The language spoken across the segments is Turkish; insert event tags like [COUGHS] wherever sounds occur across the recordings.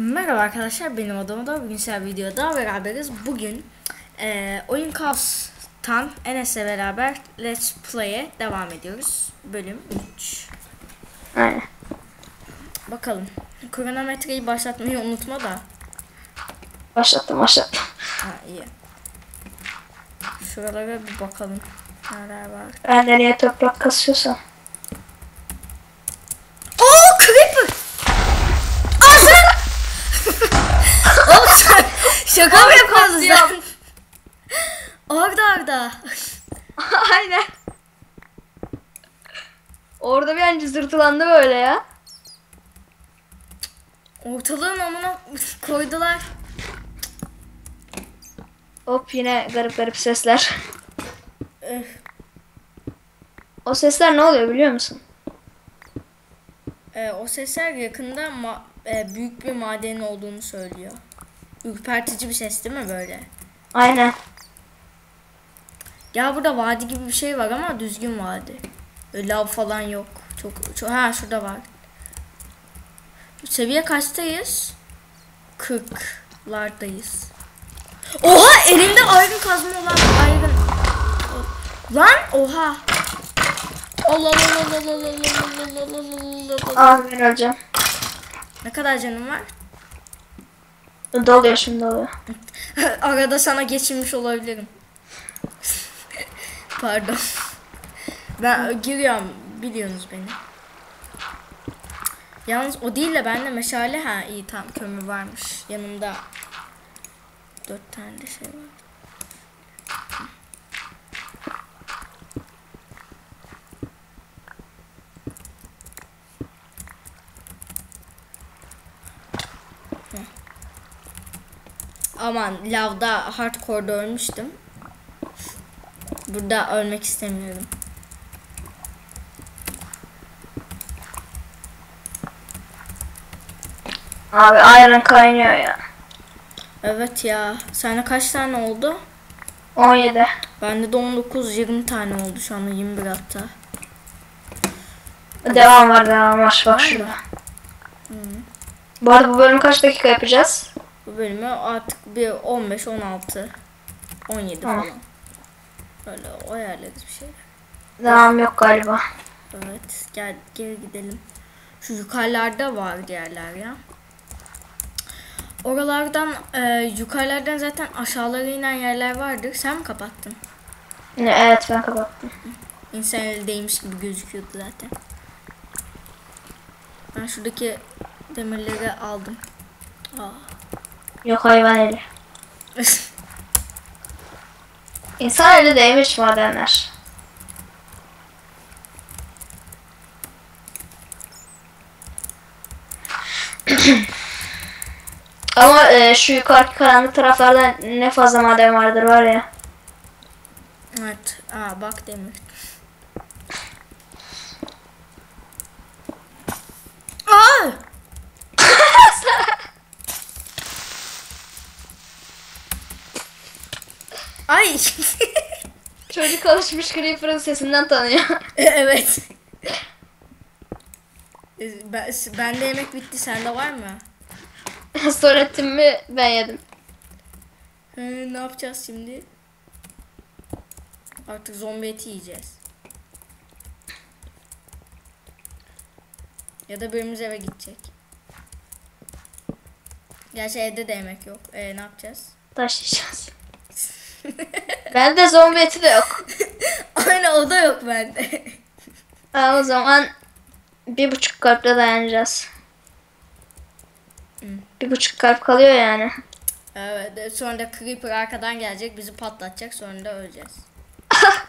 Merhaba arkadaşlar benim adım da bugün sizlerle videoda beraberiz. Bugün e, Oyun Kaos'tan Enes'le beraber Let's Play'e devam ediyoruz. Bölüm 3. Aynen. Bakalım. Kronometreyi başlatmayı unutma da. Başlattım başlattım. Ha iyi. Şuralara bir bakalım. Neler var. Ben nereye toprak kasıyorsam. Sen şaka mı yapıyorsun sen? Orada orada. [LAUGHS] Aynen. Orada bir an cızırtılandı böyle ya. Ortalığın amına koydular. Hop yine garip garip sesler. O sesler ne oluyor biliyor musun? Ee, o sesler yakında e, büyük bir madenin olduğunu söylüyor. Ürpertici bir ses değil mi böyle? Aynen. Ya burada vadi gibi bir şey var ama düzgün vadi. Öyle lav falan yok. Çok, çok ha şurada var. Seviye kaçtayız? 40'lardayız. Oha elimde ayrın kazma olan ayrın. Lan oha. Allah Allah Allah Allah Allah Allah Allah Allah Allah. Abi ben öleceğim. Ne kadar canım var? Doluyor şimdi doluyor. Arada sana geçirmiş olabilirim. [LAUGHS] Pardon. Ben giriyorum. Biliyorsunuz beni. Yalnız o değil de bende meşale ha iyi tam kömür varmış. Yanımda dört tane de şey var. Aman lavda hardcore'da ölmüştüm. Burada ölmek istemiyorum. Abi ayran kaynıyor ya. Evet ya. Sende kaç tane oldu? 17. Bende de 19 20 tane oldu şu anda 21 hatta. Devam var devam var. Bak şurada. Bu arada bu bölümü kaç dakika yapacağız? Bu bölümü artık bir 15 16 17 Tamam. falan. Öyle o ayarlarız bir şeyler. Devam yok galiba. Evet gel geri gidelim. Şu yukarılarda var diğerler ya. Oralardan e, yukarılardan zaten aşağılara inen yerler vardır. Sen mi kapattın? Evet ben kapattım. İnsan eli değmiş gibi gözüküyordu zaten. Ben şuradaki demirleri aldım. Aa. Yok hayvan eli. [LAUGHS] İnsan eli değmiş madenler. [CLEARS THROAT] Ama e, şu yukarı karanlık taraflarda ne fazla maden vardır var ya. evet. Aa bak demir. Aa! Ay. [LAUGHS] Çocuk alışmış Creeper'ın sesinden tanıyor. evet. Ben, bende yemek bitti. Sende var mı? [LAUGHS] Sonra ettim mi ben yedim. Hı, ne yapacağız şimdi? Artık zombi eti yiyeceğiz. Ya da birimiz eve gidecek. Gerçi evde de yemek yok. E ne yapacağız? Taşıyacağız. [LAUGHS] Bende zombi eti de yok. [LAUGHS] Aynen o da yok bende. [LAUGHS] Ha, o zaman bir buçuk kalple dayanacağız. Bir buçuk kalp kalıyor yani. evet sonra da Creeper arkadan gelecek bizi patlatacak sonra da öleceğiz.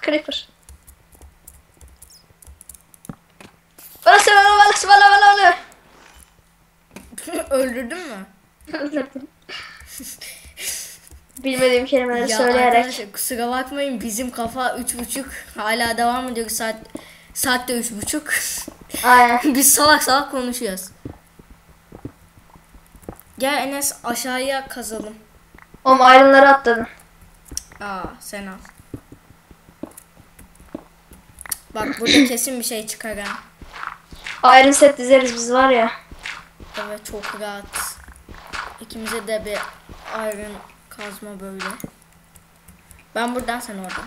Creeper. Bana bana bana bana bana. Öldürdün mü? Öldürdüm. Bilmediğim kelimeleri Ya söyleyerek. arkadaşlar kusura bakmayın bizim kafa üç buçuk hala devam ediyor saat saatte üç buçuk. Aynen. [LAUGHS] Biz salak salak konuşuyoruz. Gel Enes aşağıya kazalım. Oğlum ayrımları atladın. Aa sen al. Bak burada [CLEARS THROAT] kesin bir şey çıkar ha. Iron set dizeriz biz var ya. Evet çok rahat. İkimize de bir iron kazma böyle. Ben buradan sen oradan.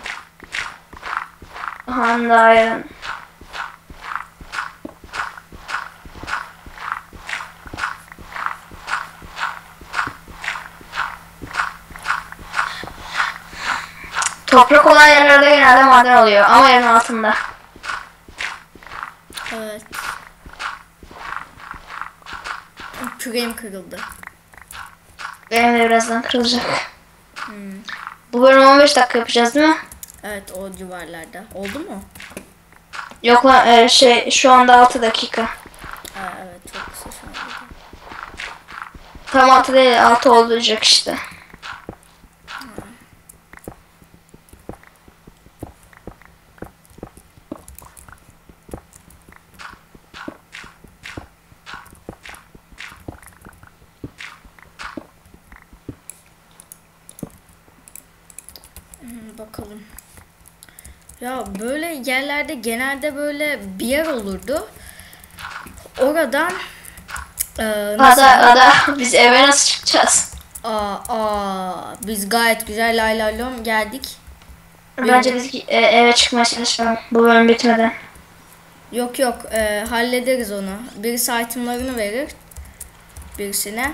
Handa Iron. Toprak olan yerlerde genelde maden oluyor ama yerin altında. Evet. Küreğim kırıldı. Benim de birazdan kırılacak. Bu bölüm 15 dakika yapacağız değil mi? Evet o civarlarda. Oldu mu? Yok lan e, şey şu anda 6 dakika. Ha, evet çok kısa şu anda. Tam 6 değil 6 olacak işte. Hmm, bakalım. Ya böyle yerlerde genelde böyle bir yer olurdu. Oradan e, nasıl? Ada ada biz eve nasıl çıkacağız? Aa, aa, biz gayet güzel lay lay lom geldik. Bence biz e, eve çıkmaya çalışalım bu bölüm bitmeden. Yok yok e, hallederiz onu. Birisi itemlarını verir. Birisine.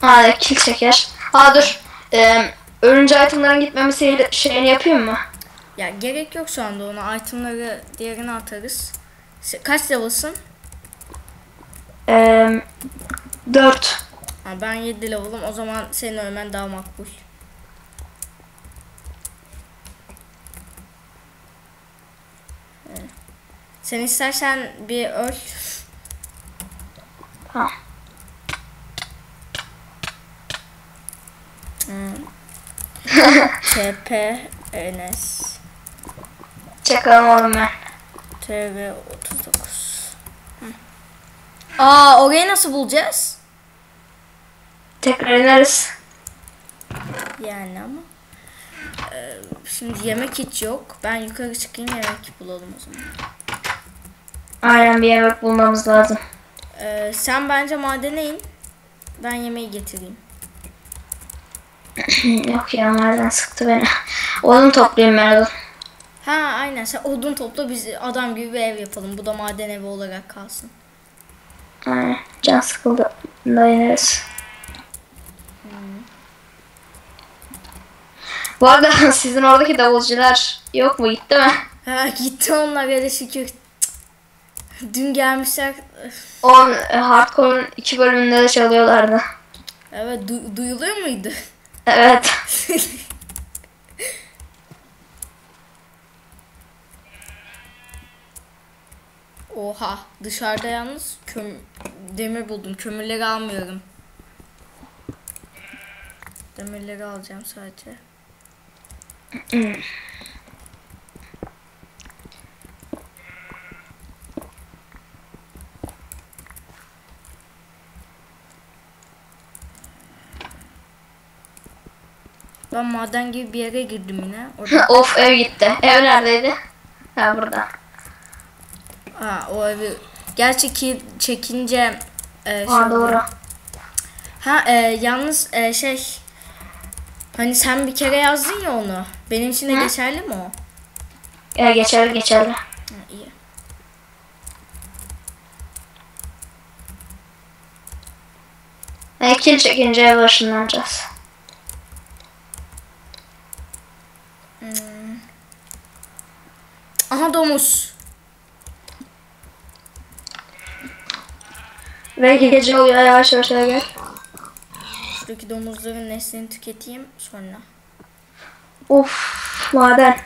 Ha kill çeker. Ha dur. E, ölünce itemların gitmemesi şeyini yapayım mı? Ya gerek yok şu anda ona. Itemları diğerine atarız. Kaç level'sın? E, 4. Ha, ben 7 level'ım. O zaman senin ölmen daha makbul. Evet. Sen istersen bir öl. Ha. [LAUGHS] TP Enes Çakalım oğlum ben. TV 39. Hı. Aa orayı nasıl bulacağız? Tekrar ineriz. Yani ama. Ee, şimdi yemek hiç yok. Ben yukarı çıkayım yemek bulalım o zaman. Aynen bir yemek bulmamız lazım. Ee, sen bence madene in. Ben yemeği getireyim. Yok ya nereden sıktı beni. Odun toplayayım ben odun. Ha aynen sen odun topla biz adam gibi bir ev yapalım. Bu da maden evi olarak kalsın. Aynen. Can sıkıldı. Da ineriz. Bu arada [LAUGHS] sizin oradaki davulcular yok mu gitti mi? Ha gitti onlar hele şükür. Dün gelmişler. On e, Hardcore'un iki bölümünde de çalıyorlardı. Evet du- duyuluyor muydu? Evet. [LAUGHS] Oha dışarıda yalnız köm demir buldum. Kömürleri almıyorum. Demirleri alacağım sadece. [CLEARS THROAT] Ben maden gibi bir yere girdim yine. Orada [LAUGHS] of ev gitti. Ev neredeydi? Ha burada. ha, o evi gerçi ki çekince e, şey Ha oldu. doğru. Ha e, yalnız e, şey hani sen bir kere yazdın ya onu. Benim için de Hı? geçerli mi o? Ya geçerli geçerli. Ha, iyi. Ne kill çekince ev başlanacağız. Domuz. Ve gece oluyor yavaş yavaş gel. Şuradaki domuzların neslini tüketeyim sonra. Of maden.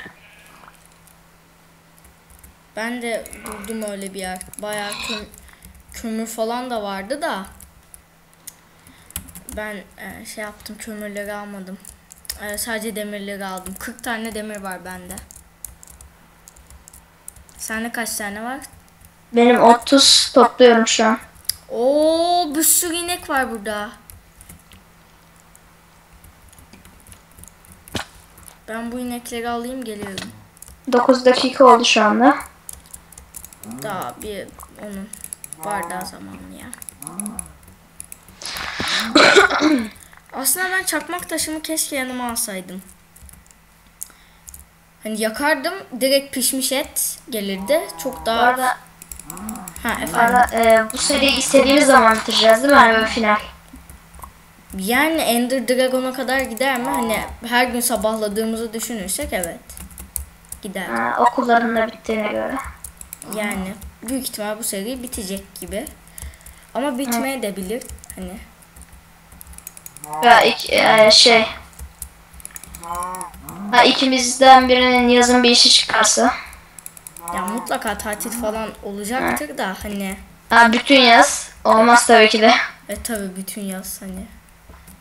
Ben de buldum öyle bir yer. Bayağı köm- kömür falan da vardı da. Ben e, şey yaptım kömürleri almadım. E, sadece demirleri aldım. 40 tane demir var bende. Sende kaç tane var? Benim 30 topluyorum şu an. Oo bir sürü inek var burada. Ben bu inekleri alayım geliyorum. 9 dakika oldu şu anda. Daha bir onun var daha zamanlı ya. [COUGHS] Aslında ben çakmak taşımı keşke yanıma alsaydım. Hani yakardım direkt pişmiş et gelirdi. Çok Bu daha... arada, Ha bu, efendim. arada e, bu seriyi istediğimiz zaman bitireceğiz değil mi? Hani final. Yani Ender Dragon'a kadar gider mi? Hani her gün sabahladığımızı düşünürsek evet. Gider. Ha, okulların da bittiğine göre. Yani büyük ihtimal bu seri bitecek gibi. Ama bitmeye de bilir. Hani Ya ik- e, şey. Ha, ikimizden birinin yazın bir işi çıkarsa. ya mutlaka tatil falan olacaktır da hani Ha, bütün yaz. Olmaz tabii ki de. e tabi bütün yaz hani.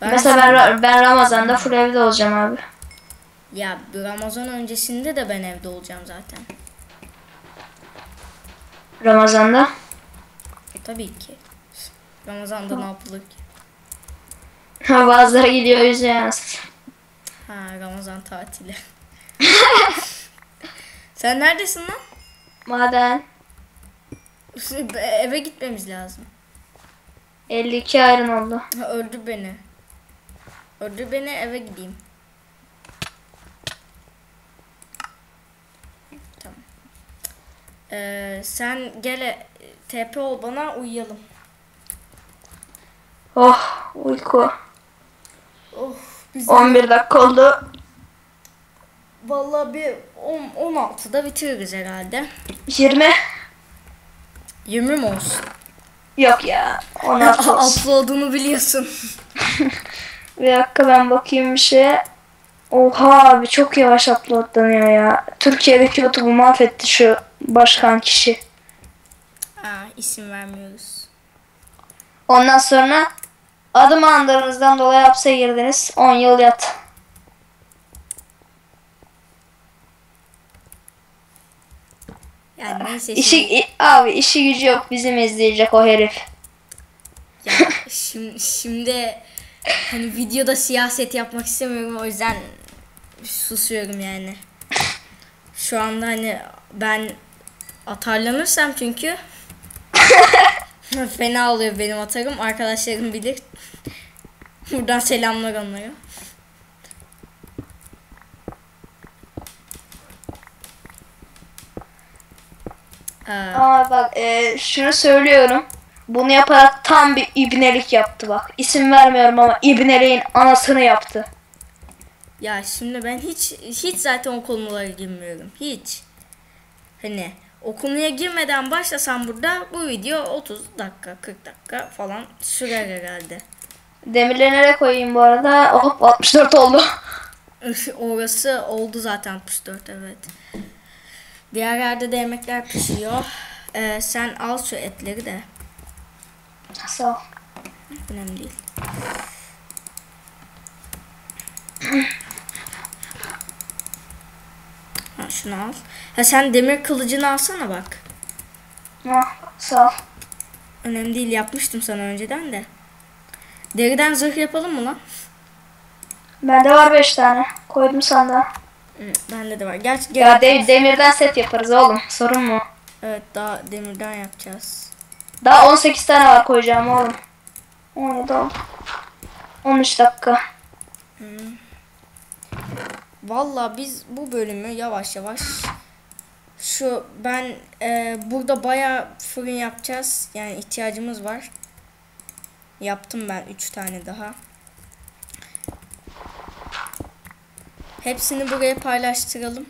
Ben Mesela ben, ben Ramazan'da full evde olacağım abi. ya Ramazan öncesinde de ben evde olacağım zaten. Ramazan'da. Tabii ki. Ramazan'da ne yapılır ki? Ha, [LAUGHS] Bazıları gidiyor yüzüyor yani. Ha Ramazan tatili. Sen neredesin lan? Maden Eve gitmemiz lazım. 52 ayrın oldu. Ha, öldür beni. Öldür beni eve gideyim. Tamam. Ee, sen gele TP ol bana uyuyalım. Oh uyku. Oh biz 11 dakika oldu. vallahi bir 10 16'da bitiririz herhalde. 20. 20 mi olsun? Yok ya. 16 [LAUGHS] olsun. Upload'unu biliyorsun. [LAUGHS] Bir dakika ben bakayım bir şeye. Oha abi çok yavaş uploadlanıyor ya. Türkiye'deki YouTube'u mahvetti şu başkan kişi. Aa, isim vermiyoruz. Ondan sonra adım andırınızdan dolayı hapse girdiniz. 10 yıl yat. Yani neyse İşi, şimdi, abi işi gücü yok bizim izleyecek o herif. ya, şimdi, şimdi hani videoda siyaset yapmak istemiyorum o yüzden susuyorum yani. Şu anda hani ben atarlanırsam çünkü [LAUGHS] fena oluyor benim atarım. Arkadaşlarım bilir. Buradan selamlar onlara. Aa, Ama bak e, şunu söylüyorum. Bunu yaparak tam bir ibnelik yaptı bak. İsim vermiyorum ama ibneliğin anasını yaptı. Ya şimdi ben hiç hiç zaten o konulara girmiyorum. Hiç. Hani o konuya girmeden başlasam burada bu video 30 dakika 40 dakika falan sürer herhalde. Demirleri nereye koyayım bu arada? Hop 64 oldu. Orası oldu zaten 64 evet. Diğer yerde de yemekler pişiyor. Ee, sen al şu etleri de. Ol. Önemli değil. Ha, şunu al. Ha sen demir kılıcını alsana bak. Ha, sağ ol. Önemli değil yapmıştım sana önceden de. Deriden zırh yapalım mı lan? Bende var 5 tane. Koydum sandığa. Hı, bende de var. Gerçi Ya de- demirden set yaparız oğlum. Sorun mu? Evet daha demirden yapacağız. Daha 18 tane var koyacağım oğlum. 17 oldu. 13 dakika. Valla biz bu bölümü yavaş yavaş şu ben e, burada baya fırın yapacağız. Yani ihtiyacımız var. Yaptım ben 3 tane daha. Hepsini buraya paylaştıralım.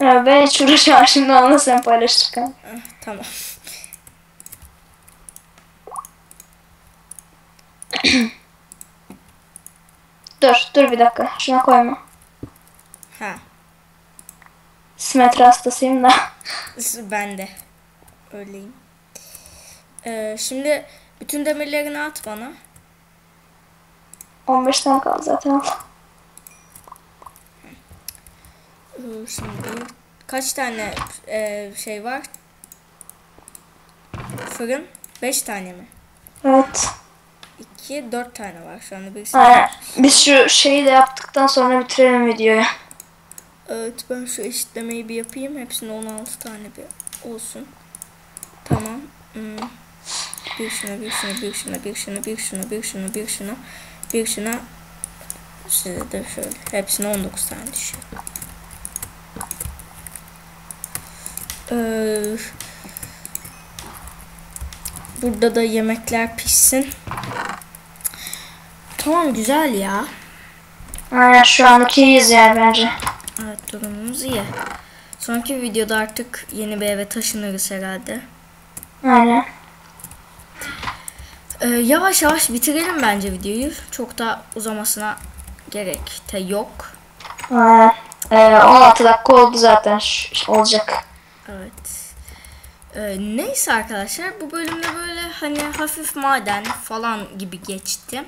Ya ben uğraşamam şimdi onunla sen paylaşırken. Eh, tamam. Dur dur bir dakika. Şuna koyma. Ha. Simetri hastasıyım da. Ben de. Öyleyim. Ee, şimdi bütün demirlerini at bana. 15 tane kaldı zaten. Şimdi kaç tane e, şey var? Fırın 5 tane mi? Evet. 2 4 tane var şu anda birisi. Aynen. Biz şu şeyi de yaptıktan sonra bitirelim videoyu. Evet ben şu eşitlemeyi bir yapayım. Hepsine 16 tane bir olsun. Tamam. Hmm. bir şuna, bir şuna, bir şuna, bir şuna, bir şuna, bir şuna, bir şuna, bir şuna. Size de şöyle. Hepsine 19 tane düşüyor. Ee, burada da yemekler pişsin. Tamam güzel ya. Aynen şu anlık iyiyiz yani bence. Evet durumumuz iyi. Sonraki videoda artık yeni bir eve taşınırız herhalde. Aynen. Ee, yavaş yavaş bitirelim bence videoyu. Çok da uzamasına gerek de yok. Aynen. Ee, 16 dakika oldu zaten. Olacak. Evet. Ee, neyse arkadaşlar bu bölümde böyle hani hafif maden falan gibi geçti.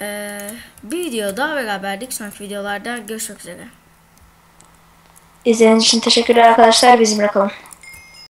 Ee, bir videoda beraberdik. Sonraki videolarda görüşmek üzere. İzlediğiniz için teşekkürler arkadaşlar. Bizimle kalın.